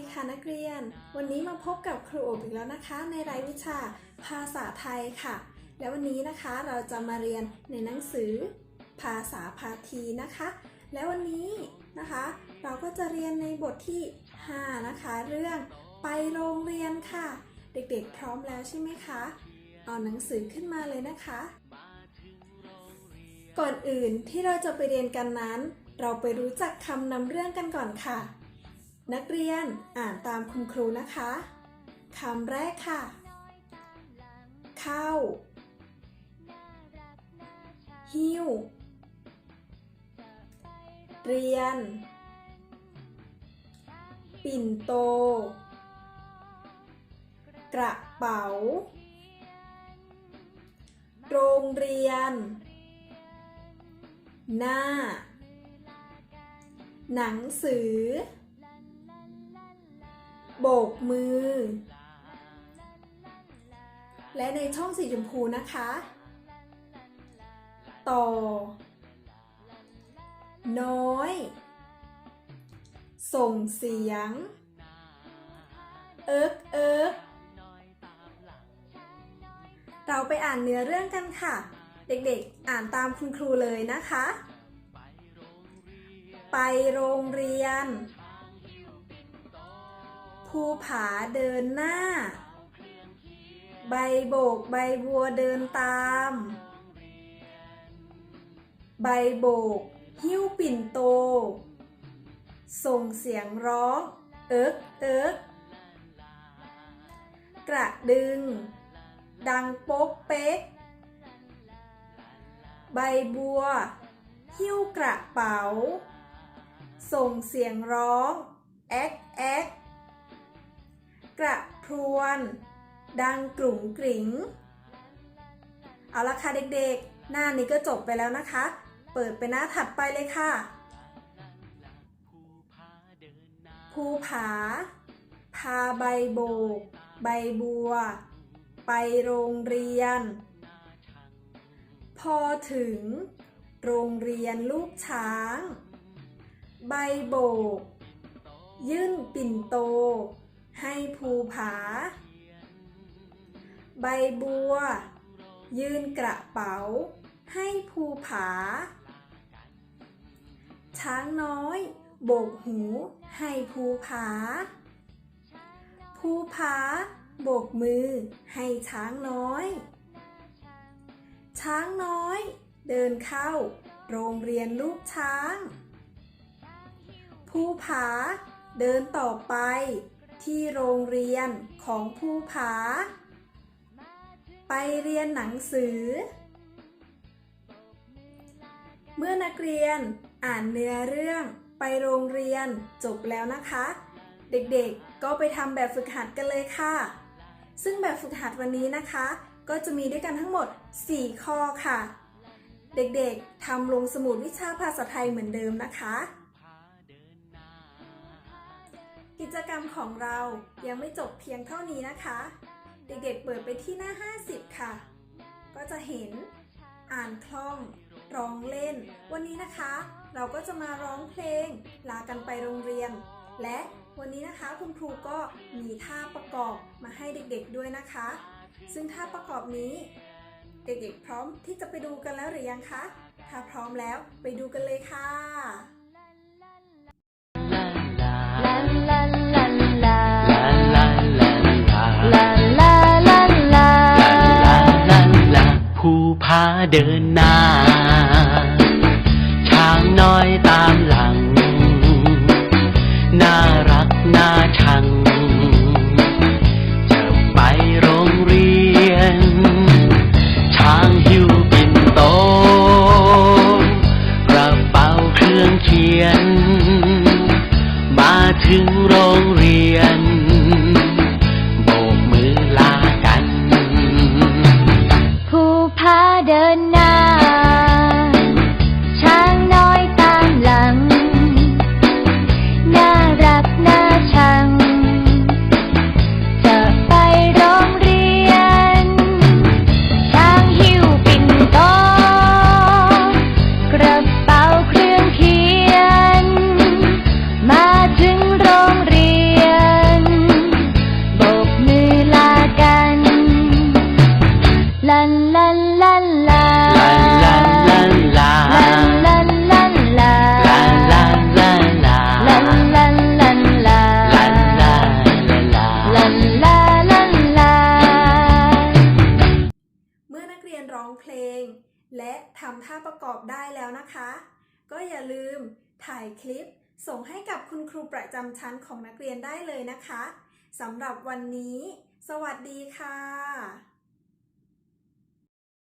ีค่ะนักเรียน วันนี้มาพบกับครูโอบอีกแล้วนะคะ ในรายวิชาภาษาไทยค่ะ และวันนี้นะคะเราจะมาเรียนในหนังสือ ภาษาพาทีนะคะ และวันนี้นะคะ เราก็จะเรียนในบทที่ 5 นะคะ เรื่องไปโรงเรียนค่ะ เด็กๆพร้อมแล้วใช่ไหมคะเอาหนังสือขึ้นมาเลยนะคะ ก่อนอื่นที่เราจะไปเรียนกันนั้น เราไปรู้จักคำนำเรื่องกันก่อนค่ะ นักเรียนอ่านตามคุณครูนะคะคำแรกค่ะ เข้า หิ้ว เรียน ปิ่นโต กระเป๋า โรงเรียน หน้า หนังสือ โบกมือ และในช่องสีชมพูนะคะ ต่อ น้อย ส่งเสียง เอิกเอิกเราไปอ่านเนื้อเรื่องกันค่ะ เด็กๆอ่านตามคุณครูเลยนะคะ ไปโรงเรียน ภูผาเดินหน้า ใบโบกใบบัวเดินตาม ใบโบก หิ้วปิ่นโต ส่งเสียงร้อง เอิกเอิกกระดึง ดังโป๊กเป๊ก ใบบัว หิ้วกระเป๋า ส่งเสียงร้อง แอ๊กแอ๊ก กระพรวน ดังกลุ่มกริ่งเอาละค่ะเด็กๆ หน้านี้ก็จบไปแล้วนะคะ เปิดไปหน้าถัดไปเลยค่ะภูผา พาใบโบก ใบบัว ไปโรงเรียน พอถึง โรงเรียนลูกช้าง ใบโบก ยื่นปิ่นโต ภูผา ใบบัว ยื่นกระเป๋า ให้ภูผา ช้างน้อย โบกหู ให้ภูผา ภูผา โบกมือ ให้ช้างน้อย ช้างน้อย เดินเข้า โรงเรียนลูกช้าง ภูผาเดินต่อไป ที่โรงเรียนของภูผา ไปเรียนหนังสือ เมื่อนักเรียนอ่านเนื้อเรื่องไปโรงเรียนจบแล้วนะคะ เด็กๆก็ไปทำแบบฝึกหัดกันเลยค่ะ ซึ่งแบบฝึกหัดวันนี้นะคะ ก็จะมีด้วยกันทั้งหมด 4 ข้อค่ะ เด็กๆทำลงสมุดวิชาภาษาไทยเหมือนเดิมนะคะ กิจกรรมของเรายังไม่จบเพียงเท่านี้นะคะ เด็กๆเปิดไปที่หน้า 50 ค่ะ ก็จะเห็นอ่านคล่อง ร้องเล่น วันนี้นะคะ เราก็จะมาร้องเพลง ลากันไปโรงเรียน และวันนี้นะคะคุณครูก็มีท่าประกอบมาให้เด็กๆด้วยนะคะ ซึ่งท่าประกอบนี้ เด็กๆพร้อมที่จะไปดูกันแล้วหรือยังคะ ถ้าพร้อมแล้วไปดูกันเลยค่ะ เดินหน้า ทำถ้าประกอบได้แล้วนะคะ ก็อย่าลืมถ่ายคลิป ส่งให้กับคุณครูประจำชั้นของนักเรียนได้เลยนะคะสำหรับวันนี้ สวัสดีค่ะ